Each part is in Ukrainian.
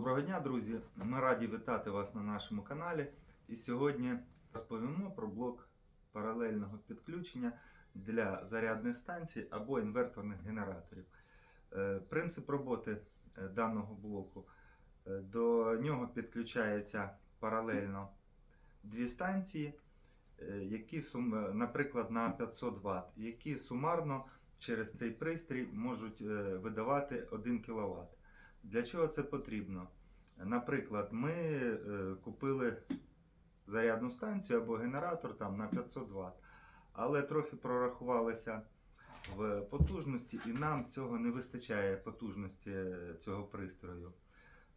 Доброго дня, друзі! Ми раді вітати вас на нашому каналі. І сьогодні розповімо про блок паралельного підключення для зарядних станцій або інверторних генераторів. Е, Принцип роботи е, даного блоку е, до нього підключається паралельно дві станції, які, наприклад, на 500 Вт, які сумарно через цей пристрій можуть видавати 1 кВт. Для чого це потрібно? Наприклад, ми е, купили зарядну станцію або генератор там, на 500 Вт, але трохи прорахувалися в потужності, і нам цього не вистачає потужності е, цього пристрою.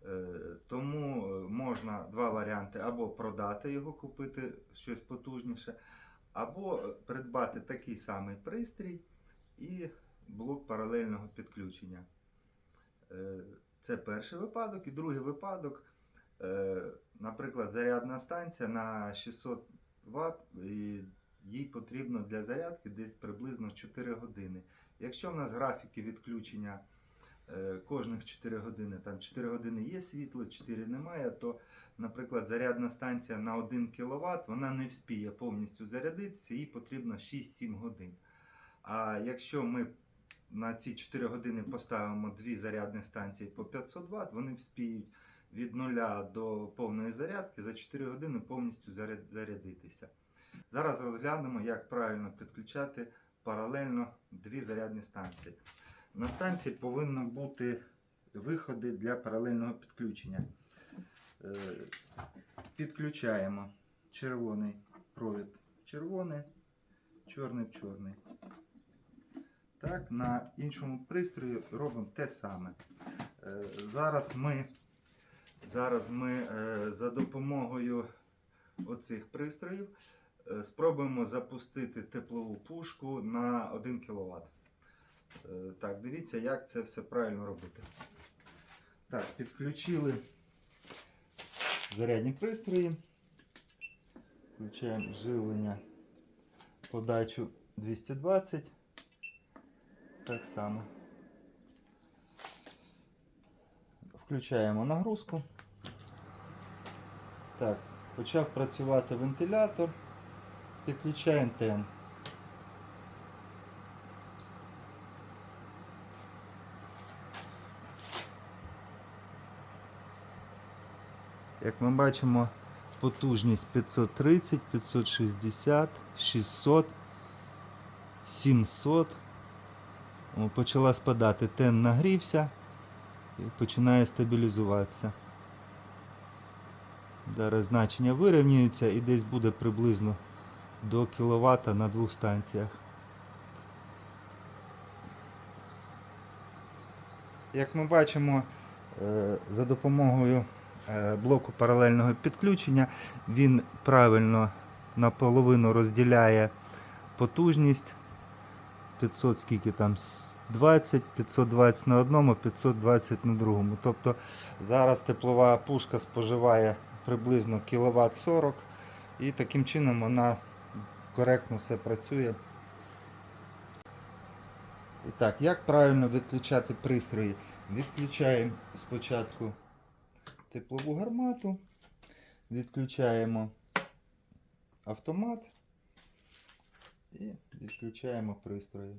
Е, Тому можна два варіанти: або продати його, купити щось потужніше, або придбати такий самий пристрій і блок паралельного підключення. Це перший випадок. І другий випадок, е, наприклад, зарядна станція на 600 Вт, і їй потрібно для зарядки десь приблизно 4 години. Якщо в нас графіки відключення е, кожних 4 години, там 4 години є світло, 4 немає, то, наприклад, зарядна станція на 1 кВт вона не вспіє повністю зарядитися, їй потрібно 6-7 годин. А якщо ми на ці 4 години поставимо дві зарядні станції по 500 Вт, вони вспіють від нуля до повної зарядки за 4 години повністю зарядитися. Зараз розглянемо, як правильно підключати паралельно дві зарядні станції. На станції повинні бути виходи для паралельного підключення. Е, Підключаємо червоний провід в червоний, чорний в чорний. Так, на іншому пристрої робимо те саме. Е, Зараз ми, зараз ми е, за допомогою оцих пристроїв е, спробуємо запустити теплову пушку на 1 кВт. Так, дивіться, як це все правильно робити. Так, підключили зарядні пристрої. Включаємо живлення, подачу 220. Так само. Включаємо нагрузку. Так, почав працювати вентилятор. Підключаємо тен. Як ми бачимо, потужність 530, 560, 600, 700. Почала спадати, тен нагрівся і починає стабілізуватися. Зараз значення вирівнюються і десь буде приблизно до кВт на двох станціях. Як ми бачимо, е, за допомогою е, блоку паралельного підключення він правильно наполовину розділяє потужність 500 скільки там 20, 520 на одному, 520 на другому. Тобто зараз теплова пушка споживає приблизно кВт 40 і таким чином вона коректно все працює. І так, як правильно відключати пристрої? Відключаємо спочатку теплову гармату, відключаємо автомат і відключаємо пристрої.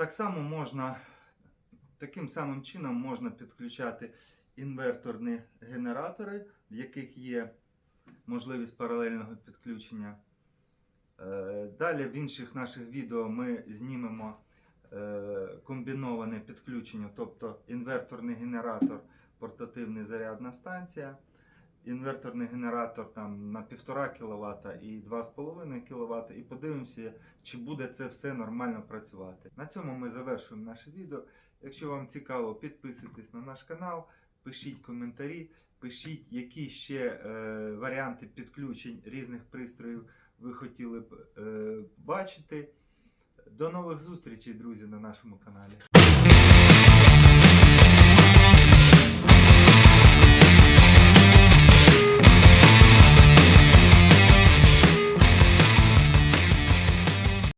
Так само можна, таким самим чином можна підключати інверторні генератори, в яких є можливість паралельного підключення. Е, Далі в інших наших відео ми знімемо е, комбіноване підключення, тобто інверторний генератор, портативний зарядна станція, інверторний генератор там, на 1,5 кВт і 2,5 кВт, і подивимося, чи буде це все нормально працювати. На цьому ми завершуємо наше відео. Якщо вам цікаво, підписуйтесь на наш канал, пишіть коментарі, пишіть, які ще е, варіанти підключень різних пристроїв ви хотіли б е, бачити. До нових зустрічей, друзі, на нашому каналі.